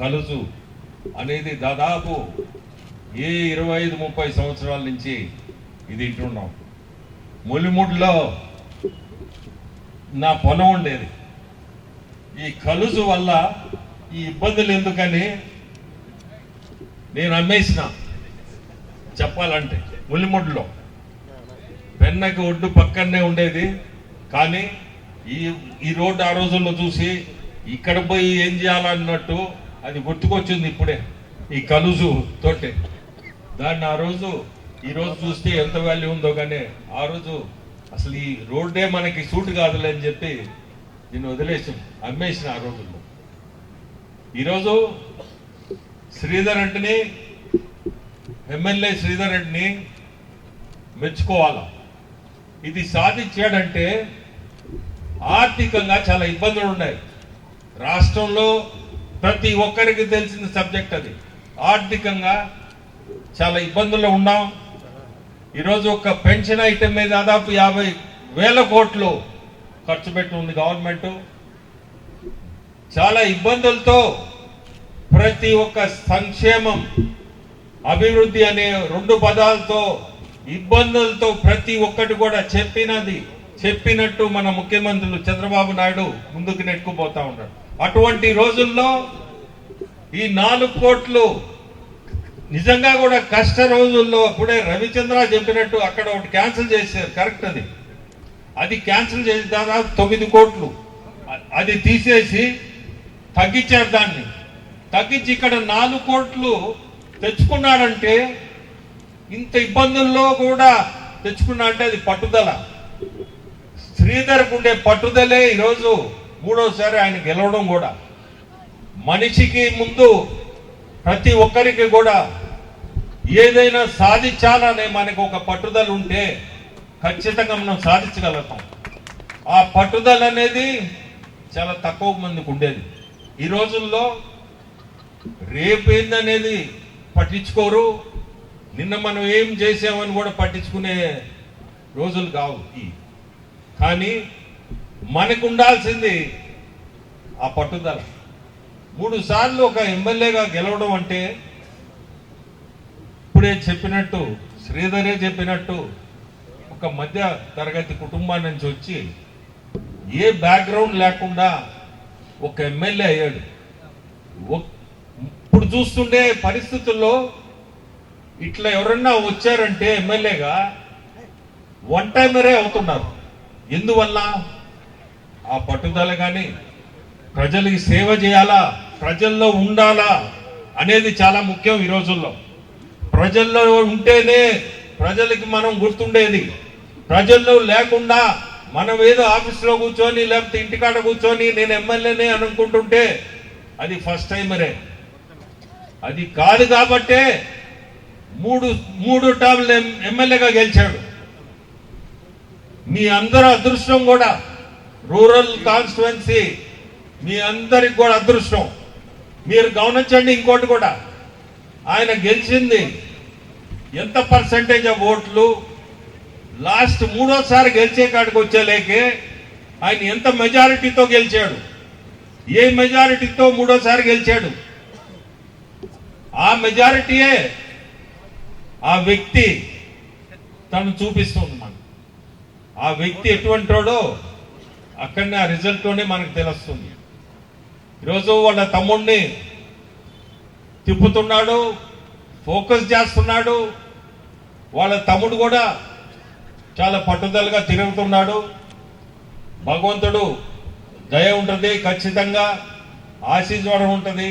కలుసు అనేది దాదాపు ఏ ఇరవై ఐదు ముప్పై సంవత్సరాల నుంచి ఇది ఇంటున్నాం ములిముడిలో నా పొలం ఉండేది. ఈ కలుసు వల్ల ఈ ఇబ్బందులు ఎందుకని నేను అమ్మేసిన. చెప్పాలంటే ములిముడిలో. పెన్నకి ఒడ్డు పక్కనే ఉండేది. కానీ ఈ ఈ రోడ్డు ఆ రోజుల్లో చూసి ఇక్కడ పోయి ఏం చేయాలన్నట్టు అది గుర్తుకొచ్చింది ఇప్పుడే. ఈ కలుజు తోటే. దాన్ని ఆ రోజు ఈ రోజు చూస్తే ఎంత వాల్యూ ఉందో కానీ ఆ రోజు అసలు ఈ రోడ్డే మనకి సూట్ కాదులే అని చెప్పి నేను వదిలేసి. అమ్మేసిన ఆ రోజుల్లో. ఈరోజు శ్రీధర్ అంటని ఎమ్మెల్యే శ్రీధర్ రెడ్డిని మెచ్చుకోవాలా? ఇది సాధించాడంటే ఆర్థికంగా చాలా ఇబ్బందులు ఉన్నాయి రాష్ట్రంలో ప్రతి ఒక్కరికి తెలిసిన సబ్జెక్ట్ అది. ఆర్థికంగా చాలా ఇబ్బందుల్లో ఉన్నాం. ఈరోజు ఒక పెన్షన్ ఐటెం మీద దాదాపు యాభై వేల కోట్లు ఖర్చు పెట్టి ఉంది గవర్నమెంట్. చాలా ఇబ్బందులతో ప్రతి ఒక్క సంక్షేమం అభివృద్ధి అనే రెండు పదాలతో ఇబ్బందులతో ప్రతి ఒక్కటి కూడా చెప్పినది చెప్పినట్టు మన ముఖ్యమంత్రులు చంద్రబాబు నాయుడు ముందుకు నెట్టుకుపోతా ఉన్నాడు అటువంటి రోజుల్లో ఈ నాలుగు కోట్లు నిజంగా కూడా కష్ట రోజుల్లో అప్పుడే రవిచంద్ర చెప్పినట్టు అక్కడ ఒకటి క్యాన్సిల్ చేశారు కరెక్ట్ అది. అది క్యాన్సిల్ చేసి దాదాపు తొమ్మిది కోట్లు. అది తీసేసి తగ్గించారు దాన్ని. తగ్గించి ఇక్కడ నాలుగు కోట్లు తెచ్చుకున్నాడంటే ఇంత ఇబ్బందుల్లో కూడా తెచ్చుకున్నాడంటే అది పట్టుదల. శ్రీధర్కు ఉండే పట్టుదలే ఈరోజు మూడోసారి ఆయన గెలవడం కూడా. మనిషికి ముందు ప్రతి ఒక్కరికి కూడా ఏదైనా సాధించాలనే మనకు ఒక పట్టుదల ఉంటే ఖచ్చితంగా మనం సాధించగలుగుతాం. ఆ పట్టుదల అనేది చాలా తక్కువ మందికి ఉండేది. ఈ రోజుల్లో రేపు ఏందనేది పట్టించుకోరు. నిన్న మనం ఏం చేసామని కూడా పట్టించుకునే రోజులు కావు ఈ. కానీ మనకు ఉండాల్సింది ఆ పట్టుదల. మూడు సార్లు ఒక ఎమ్మెల్యేగా గెలవడం అంటే ఇప్పుడే చెప్పినట్టు శ్రీధరే చెప్పినట్టు ఒక మధ్య తరగతి కుటుంబం నుంచి వచ్చి ఏ బ్యాక్గ్రౌండ్ లేకుండా ఒక ఎమ్మెల్యే అయ్యాడు. ఇప్పుడు చూస్తుండే పరిస్థితుల్లో ఇట్లా ఎవరన్నా వచ్చారంటే ఎమ్మెల్యేగా వన్ టైమరే అవుతున్నారు. ఎందువల్ల? ఆ పట్టుదల కానీ ప్రజలకి సేవ చేయాలా? ప్రజల్లో ఉండాలా? అనేది చాలా ముఖ్యం ఈ రోజుల్లో. ప్రజల్లో ఉంటేనే ప్రజలకి మనం గుర్తుండేది. ప్రజల్లో లేకుండా మనం ఏదో ఆఫీస్లో కూర్చొని లేకపోతే ఇంటికాడ కూర్చొని నేను ఎమ్మెల్యేనే అనుకుంటుంటే అది ఫస్ట్ టైమరే అది కాదు కాబట్టే మూడు మూడు టర్మ్లు ఎమ్మెల్యేగా గెలిచాడు. మీ అందరూ అదృష్టం కూడా రూరల్ కాన్స్టిట్యువెన్సీ మీ అందరికి కూడా అదృష్టం. మీరు గమనించండి ఇంకోటి కూడా. ఆయన గెలిచింది ఎంత పర్సంటేజ్ ఆఫ్ ఓట్లు? లాస్ట్ మూడోసారి గెలిచే కాడికి వచ్చేలేకే ఆయన ఎంత మెజారిటీతో గెలిచాడు? ఏ మెజారిటీతో మూడోసారి గెలిచాడు? ఆ మెజారిటీయే ఆ వ్యక్తి తను చూపిస్తుంది మనకు ఆ వ్యక్తి ఎటువంటి వాడో అక్కడనే ఆ రిజల్ట్లోనే మనకు తెలుస్తుంది. ఈరోజు వాళ్ళ తమ్ముడిని తిప్పుతున్నాడు ఫోకస్ చేస్తున్నాడు వాళ్ళ తమ్ముడు కూడా చాలా పట్టుదలగా తిరుగుతున్నాడు. భగవంతుడు దయ ఉంటుంది ఖచ్చితంగా ఆశీర్వాదం ఉంటుంది.